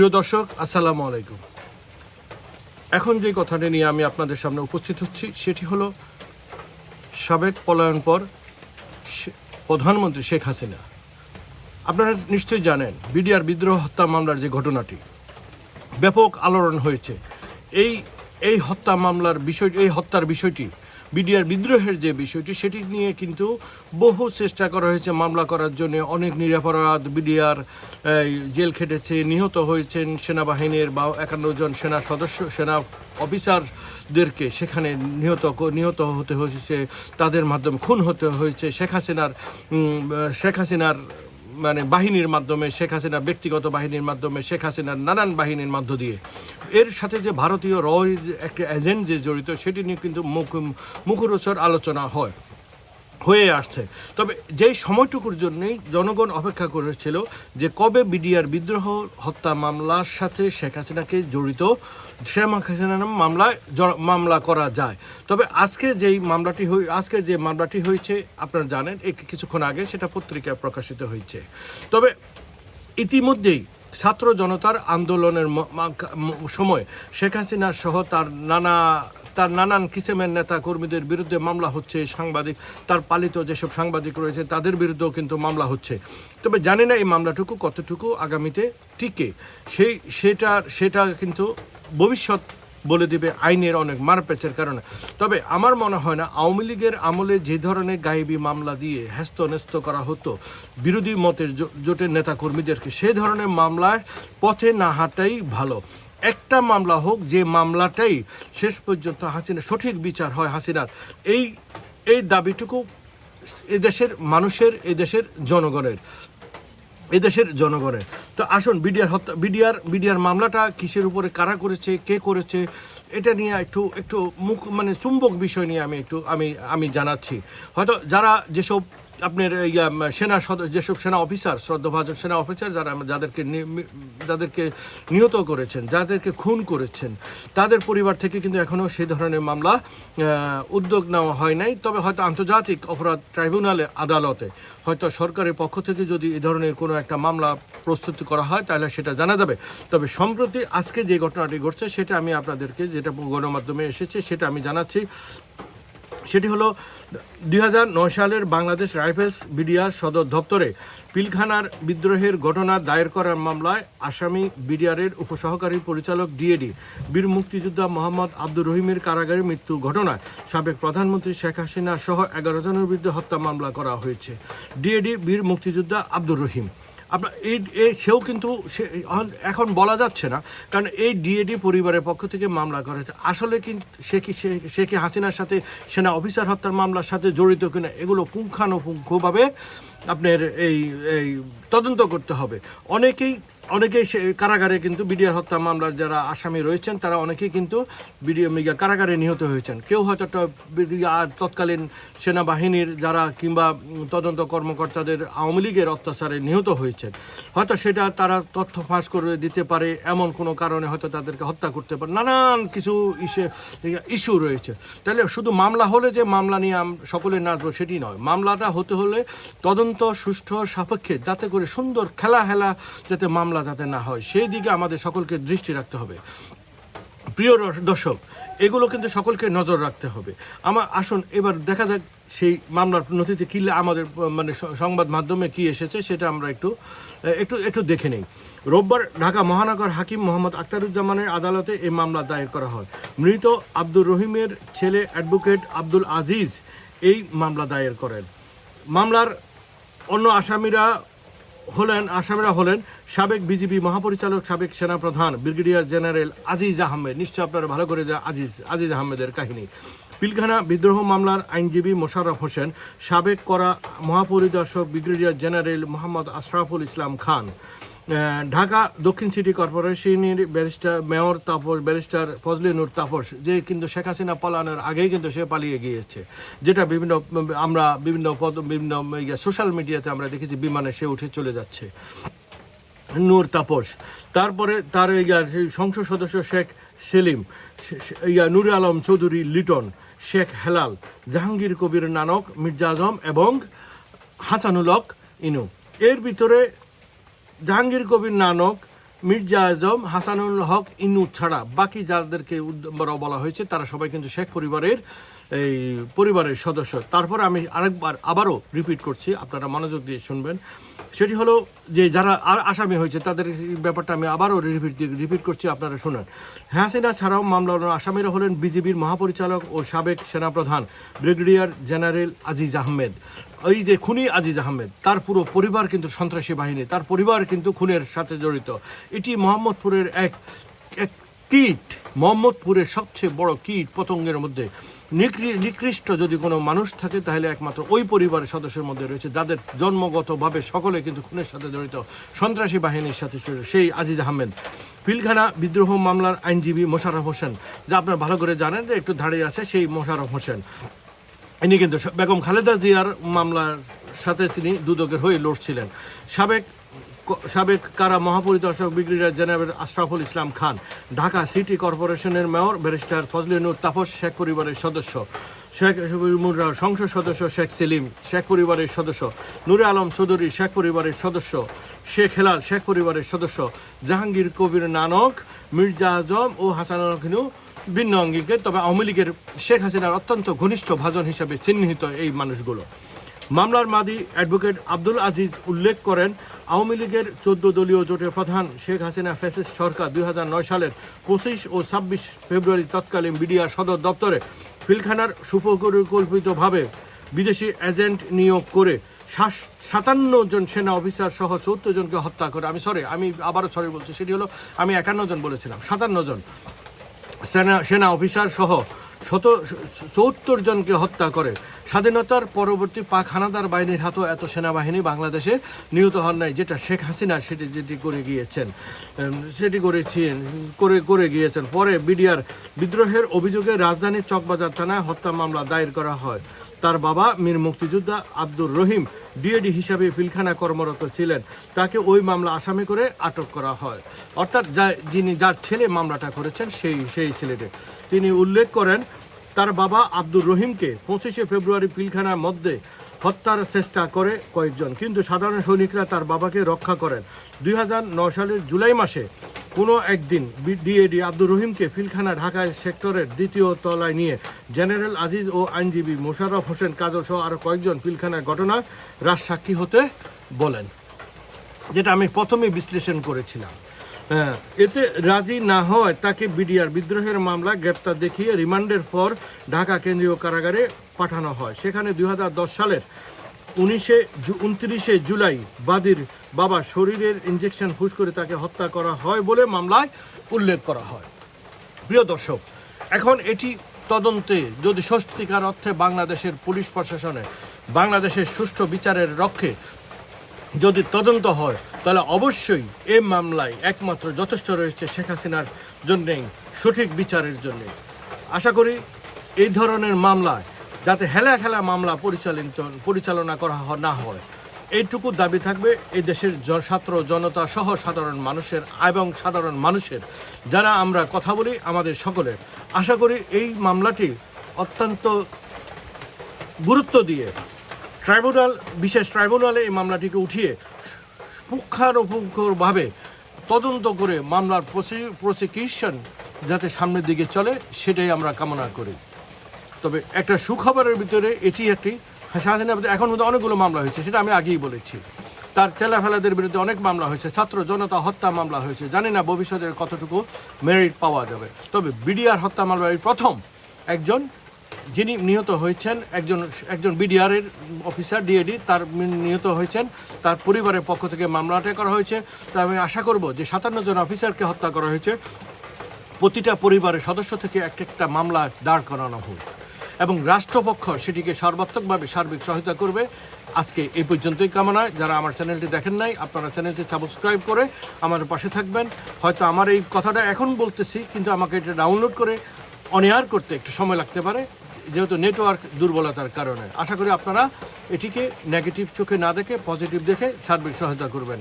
প্রিয় দর্শক, আসসালামু আলাইকুম। এখন যে কথাটি নিয়ে আমি আপনাদের সামনে উপস্থিত হচ্ছি, সেটি হলো সাবেক পলায়ন পর প্রধানমন্ত্রী শেখ হাসিনা। আপনারা নিশ্চয়ই জানেন, বিডিআর বিদ্রোহ হত্যা মামলার যে ঘটনাটি, ব্যাপক আলোড়ন হয়েছে। এই এই হত্যা মামলার বিষয়, এই হত্যার বিষয়টি বিডিআর বিদ্রোহের যে বিষয়টি, সেটি নিয়ে কিন্তু বহু চেষ্টা করা হয়েছে, মামলা করার জন্য অনেক নিরাপরাধ বিডিআর জেল খেটেছে, নিহত হয়েছেন সেনাবাহিনীর বা একান্ন জন সেনা সদস্য, সেনা অফিসারদেরকে সেখানে নিহত নিহত হতে হয়েছে, তাদের মাধ্যমে খুন হতে হয়েছে। শেখ হাসিনার শেখ হাসিনার মানে বাহিনীর মাধ্যমে শেখ হাসিনার ব্যক্তিগত বাহিনীর মাধ্যমে শেখ হাসিনার নানান বাহিনীর মধ্য দিয়ে। এর সাথে যে ভারতীয় রয় একটা এজেন্ট যে জড়িত, সেটি নিয়ে কিন্তু মুখ মুখরোচর আলোচনা হয়। হয়ে আসছে। তবে যেই সময়টুকুর জন্যই জনগণ অপেক্ষা করেছিল যে কবে বিডিআর বিদ্রোহ, হত্যা মামলার সাথে শেখ হাসিনাকে জড়িত, শেখ হাসিনার মামলায় মামলা করা যায়। তবে আজকে যেই মামলাটি হই আজকের যে মামলাটি হয়েছে, আপনারা জানেন এই কিছুক্ষণ আগে সেটা পত্রিকায় প্রকাশিত হয়েছে। তবে ইতিমধ্যেই ছাত্র জনতার আন্দোলনের সময় শেখ হাসিনা সহ তার নানা তার নানান কিসেমের নেতা কর্মীদের বিরুদ্ধে মামলা হচ্ছে সাংবাদিক, তার পালিত যেসব সাংবাদিক রয়েছে, তাদের বিরুদ্ধেও কিন্তু মামলা হচ্ছে। তবে জানি না এই মামলাটুকু কতটুকু আগামীতে টিকে। সেই, সেটা সেটা কিন্তু ভবিষ্যৎ বলে দিবে আইনের অনেক মারপ্যাচের কারণে। তবে আমার মনে হয় না, আওয়ামী লীগের আমলে যে ধরনের গায়েবী মামলা দিয়ে হ্যস্ত করা হতো, বিরোধী মতের জোটের নেতাকর্মীদেরকে সেই ধরনের মামলার পথে না হাঁটাই ভালো। একটা মামলা হোক, যে মামলাটাই শেষ পর্যন্ত হাসিনা সঠিক বিচার হয় হাসিনার, এই এই দাবিটুকু এদেশের মানুষের, এদেশের জনগণের এদেশের জনগণের। তো আসুন, বিডিআর হত্যা, বিডিআর বিডিআর মামলাটা কিসের উপরে, কারা করেছে, কে করেছে, এটা নিয়ে একটু একটু মুখ মানে চুম্বক বিষয় নিয়ে আমি একটু, আমি আমি জানাচ্ছি। হয়তো যারা যেসব আপনার সেনা যেসব সেনা অফিসার, শ্রদ্ধাভাজন সেনা অফিসার যারা যাদেরকে যাদেরকে নিহত করেছেন, যাদেরকে খুন করেছেন, তাদের পরিবার থেকে কিন্তু এখনও সেই ধরনের মামলা উদ্যোগ নেওয়া হয় নাই। তবে হয়তো আন্তর্জাতিক অপরাধ ট্রাইব্যুনালে আদালতে হয়তো সরকারের পক্ষ থেকে যদি এ ধরনের কোনো একটা মামলা প্রস্তুতি করা হয়, তাহলে সেটা জানা যাবে। তবে সম্প্রতি আজকে যে ঘটনাটি ঘটছে, সেটা আমি আপনাদেরকে, যেটা গণমাধ্যমে এসেছে, সেটা আমি জানাচ্ছি। সেটি হলো দুই হাজার নয় সালের বাংলাদেশ রাইফেলস বিডিআর সদর দপ্তরে পিলখানার বিদ্রোহের ঘটনা দায়ের করার মামলায় আসামি বিডিআরের উপসহকারী পরিচালক ডিএডি বীর মুক্তিযোদ্ধা মোহাম্মদ আব্দুর রহিমের কারাগারে মৃত্যু ঘটনায় সাবেক প্রধানমন্ত্রী শেখ হাসিনা সহ এগারো জনের বিরুদ্ধে হত্যা মামলা করা হয়েছে। ডিএডি বীর মুক্তিযোদ্ধা আব্দুর রহিম। আপনার এই সেও কিন্তু সে, এখন- বলা যাচ্ছে না, কারণ এই ডিএডি পরিবারের পক্ষ থেকে মামলা করেছে। আসলে কিন্তু সে কি সে কি হাসিনার সাথে সেনা অফিসার হত্যার মামলার সাথে জড়িত কিনা, এগুলো পুঙ্খানুপুঙ্খভাবে আপনার এই এই তদন্ত করতে হবে। অনেকেই অনেকেই কারাগারে কিন্তু বিডিআর হত্যা মামলার যারা আসামি রয়েছেন, তারা অনেকেই কিন্তু বিডিও কারাগারে নিহত হয়েছেন। কেউ হয়তো তৎকালীন সেনাবাহিনীর যারা কিংবা তদন্ত কর্মকর্তাদের আওয়ামী লীগের অত্যাচারে নিহত হয়েছেন। হয়তো সেটা তারা তথ্য ফাঁস করে দিতে পারে, এমন কোনো কারণে হয়তো তাদেরকে হত্যা করতে পারে, নানান কিছু ইসে, ইস্যু রয়েছে। তাহলে শুধু মামলা হলে যে মামলা নিয়ে সকলে নাচবো সেটি নয়। মামলাটা হতে হলে তদন্ত সুষ্ঠু সাপেক্ষে, যাতে করে সুন্দর খেলা হেলা যাতে মামলা যাতে না হয়, সেই দিকে আমাদের সকলকে দৃষ্টি রাখতে হবে। প্রিয় দর্শক, এগুলো কিন্তু সকলকে নজর রাখতে হবে। আমার আসুন, এবার দেখা যাক সেই মামলার নথিতে কি আমাদের মানে সংবাদ মাধ্যমে কি এসেছে, সেটা আমরা একটু একটু একটু দেখে নেই। রোববার ঢাকা মহানগর হাকিম মোহাম্মদ আখতারুজ্জামানের আদালতে এই মামলা দায়ের করা হয়। মৃত আব্দুর রহিমের ছেলে অ্যাডভোকেট আব্দুল আজিজ এই মামলা দায়ের করেন। মামলার অন্য আসামিরা হলেন আসামিরা হলেন সাবেক বিজেপি মহাপরিচালক, সাবেক সেনাপ্রধান ব্রিগেডিয়ার জেনারেল আজিজ আহমেদ। নিশ্চয় আপনারা ভালো করে যা আজিজ আজিজ আহমেদের কাহিনী। পিলখানা বিদ্রোহ মামলার আইনজীবী মোশাররফ হোসেন, সাবেক করা মহাপরিদর্শক ব্রিগেডিয়ার জেনারেল মোহাম্মদ আশরাফুল ইসলাম খান। ঢাকা দক্ষিণ সিটি কর্পোরেশনের barrister mayor Taposh, barrister Fazle Noor Taposh, যে কিন্তু শেখ হাসিনা পালানোর আগেই কিন্তু সে পালিয়ে গিয়েছে। যেটা বিভিন্ন, আমরা বিভিন্ন পদ, বিভিন্ন সোশ্যাল মিডিয়াতে আমরা দেখেছি, বিমানে সে উঠে চলে যাচ্ছে। নূর তাপস, তারপরে তার সংসদ সদস্য শেখ সেলিম ইয়া নুর আলম চৌধুরী লিটন, শেখ হেলাল, জাহাঙ্গীর কবির নানক, মির্জা আজম এবং হাসানুল হক ইনু। এর ভিতরে জাহাঙ্গীর কবির নানক, মির্জা আজম, হাসানুল হক, ইনু ছাড়া বাকি যাদেরকে বলা হয়েছে, তারা সবাই কিন্তু শেখ পরিবারের। এই পরিবারের সদস্য। তারপর আমি আরেকবার আবারও রিপিট করছি, আপনারা মনোযোগ দিয়ে শুনবেন। সেটি হলো যে যারা আসামি হয়েছে, তাদের ব্যাপারটা আমি আবারও রিপিট রিপিট করছি, আপনারা শুনুন। হাসিনা ছাড়াও মামলার আসামিরা হলেন বিজিবির মহাপরিচালক ও সাবেক সেনাপ্রধান ব্রিগেডিয়ার জেনারেল আজিজ আহমেদ। ওই যে খুনি আজিজ আহমেদ, তার পুরো পরিবার কিন্তু সন্ত্রাসী বাহিনী, তার পরিবার কিন্তু খুনের সাথে জড়িত। এটি মোহাম্মদপুরের এক এক কীট, মোহাম্মদপুরের সবচেয়ে বড় কীট পতঙ্গের মধ্যে। নিকৃষ্ট যদি কোনো মানুষ থাকে, তাহলে একমাত্র ওই পরিবারের সদস্যের মধ্যে রয়েছে, যাদের জন্মগতভাবে সকলে কিন্তু খুনের সাথে জড়িত সন্ত্রাসী বাহিনীর সাথে সেই আজিজ আহমেদ। পিলখানা বিদ্রোহ মামলার আইনজীবী মোশাররফ হোসেন, যা আপনারা ভালো করে জানেন যে একটু দাঁড়িয়ে আছে সেই মোশাররফ হোসেন। ইনি কিন্তু বেগম খালেদা জিয়ার মামলার সাথে তিনি দুদকের হয়ে লড়ছিলেন। সাবেক সাবেক কারা মহাপরিদর্শক brigadier general Ashraful Islam Khan, Dhaka city কর্পোরেশনের মেয়র ব্যারিস্টার ফজলিনুর তাপস, শেখ পরিবারের সদস্য শেখ মুর্রা সংসদ সদস্য শেখ সেলিম, শেখ পরিবারের সদস্য নুরে আলম চৌধুরী, শেখ পরিবারের সদস্য শেখ হেলাল, শেখ পরিবারের সদস্য জাহাঙ্গীর কবির নানক, মির্জা আজম ও হাসানুল খিনু ভিন্ন অঙ্গীকে তবে আওয়ামী লীগের শেখ হাসিনার অত্যন্ত ঘনিষ্ঠ ভাজন হিসেবে চিহ্নিত এই মানুষগুলো। মামলার মাদি অ্যাডভোকেট আব্দুল আজিজ উল্লেখ করেন, আওয়ামী লীগের চোদ্দ দলীয় জোটের প্রধান শেখ হাসিনা ফ্যাসিস্ট সরকার দুই হাজার নয় সালের পঁচিশ ও ছাব্বিশ ফেব্রুয়ারি তৎকালীন বিডিআর সদর দপ্তরে পিলখানার সুপরিকল্পিতভাবে বিদেশি এজেন্ট নিয়োগ করে সাতান্ন জন সেনা অফিসার সহ চৌদ্দ জনকে হত্যা করে। আমি সরি আমি আবারও সরি বলছি, সেটি হলো আমি একান্ন জন বলেছিলাম, সাতান্ন জন সেনা সেনা অফিসার সহ শত চৌত্তর জনকে হত্যা করে। স্বাধীনতার পরবর্তী পাক হানাদার বাহিনীর হাতেও এত সেনাবাহিনী বাংলাদেশে নিহত হন নাই, যেটা শেখ হাসিনা সেটি যেটি করে গিয়েছেন। সেটি করেছেন করে করে গিয়েছেন। পরে বিডিআর বিদ্রোহের অভিযোগে রাজধানীর চকবাজার থানায় হত্যা মামলা দায়ের করা হয়। তার বাবা মীর মুক্তিযোদ্ধা আব্দুর রহিম ডিএডি হিসাবে পিলখানা কর্মরত ছিলেন। তাকে ওই মামলা আসামি করে আটক করা হয়। অর্থাৎ যা যিনি যার ছেলে মামলাটা করেছেন, সেই সেই ছেলেটি। তিনি উল্লেখ করেন, তার বাবা আব্দুর রহিমকে পঁচিশে ফেব্রুয়ারি পিলখানার মধ্যে হত্যার চেষ্টা করে কয়েকজন। কিন্তু সাধারণ সৈনিকরা তার বাবাকে রক্ষা করেন। দুই সালের জুলাই মাসে কোনো একদিন ডিএডি আব্দুর রহিমকে ফিলখানা ঢাকায় সেক্টরের দ্বিতীয় তলায় নিয়ে জেনারেল আজিজ ও আইনজীবী মোশাররফ হোসেন কাজল সহ আরও কয়েকজন ফিলখানার ঘটনা রাজ সাক্ষী হতে বলেন, যেটা আমি প্রথমে বিশ্লেষণ করেছিলাম। এতে রাজি না হয় তাকে বিডিআর বিদ্রোহের মামলা গ্রেপ্তার দেখিয়ে রিমান্ডের পর ঢাকা কেন্দ্রীয় কারাগারে পাঠানো হয়। সেখানে দু হাজার দশ সালের উনিশে উনত্রিশে জুলাই বাদীর বাবা শরীরের ইঞ্জেকশন ফুস করে তাকে হত্যা করা হয় বলে মামলায় উল্লেখ করা হয়। প্রিয় দর্শক, এখন এটি তদন্তে যদি সত্যিকার অর্থে বাংলাদেশের পুলিশ প্রশাসনে বাংলাদেশের সুষ্ঠু বিচারের রক্ষে যদি তদন্ত হয়, তাহলে অবশ্যই এ মামলায় একমাত্র যথেষ্ট রয়েছে শেখ হাসিনার জন্যেই, সঠিক বিচারের জন্যে আশা করি এই ধরনের মামলায় যাতে হেলা খেলা মামলা পরিচালিত, পরিচালনা করা না হয়, এইটুকু দাবি থাকবে এই দেশের ছাত্র জনতা সহ সাধারণ মানুষের এবং সাধারণ মানুষের। যারা আমরা কথা বলি, আমাদের সকলের। আশা করি এই মামলাটি অত্যন্ত গুরুত্ব দিয়ে ট্রাইব্যুনাল, বিশেষ ট্রাইব্যুনালে এই মামলাটিকে উঠিয়ে পুঙ্খানুপুঙ্খভাবে তদন্ত করে মামলার প্রসিকিউশন যাতে সামনের দিকে চলে, সেটাই আমরা কামনা করি। তবে একটা সুখবরের ভিতরে এটি একটি স্বাধীনের ভিতরে এখন মধ্যে অনেকগুলো মামলা হয়েছে, সেটা আমি আগেই বলেছি। তার চেলাফেলাদের বিরুদ্ধে অনেক মামলা হয়েছে, ছাত্র জনতা হত্যা মামলা হয়েছে, জানি না ভবিষ্যতের কতটুকু মেরিট পাওয়া যাবে। তবে বিডিআর হত্যা মামলার প্রথম একজন যিনি নিহত হয়েছেন, একজন একজন বিডিআরের অফিসার, ডিএডি, তার নিহত হয়েছেন। তার পরিবারের পক্ষ থেকে মামলাটা করা হয়েছে। তা আমি আশা করব যে সাতান্ন জন অফিসারকে হত্যা করা হয়েছে। প্রতিটা পরিবারের সদস্য থেকে একটা একটা মামলা দাঁড় করানো হোক। এবং রাষ্ট্রপক্ষ সেটিকে সর্বাত্মকভাবে সার্বিক সহায়তা করবে। আজকে এই পর্যন্তই কামনা। যারা আমার চ্যানেলটি দেখেন নাই, আপনারা চ্যানেলটি সাবস্ক্রাইব করে আমার পাশে থাকবেন। হয়তো আমার এই কথাটা এখন বলতেছি, কিন্তু আমাকে এটা ডাউনলোড করে অনেয়ার করতে একটু সময় লাগতে পারে। যেহেতু নেটওয়ার্ক দুর্বলতার কারণে। আশা করি আপনারা এটিকে নেগেটিভ চোখে না দেখে পজিটিভ দেখে সার্বিক সহায়তা করবেন।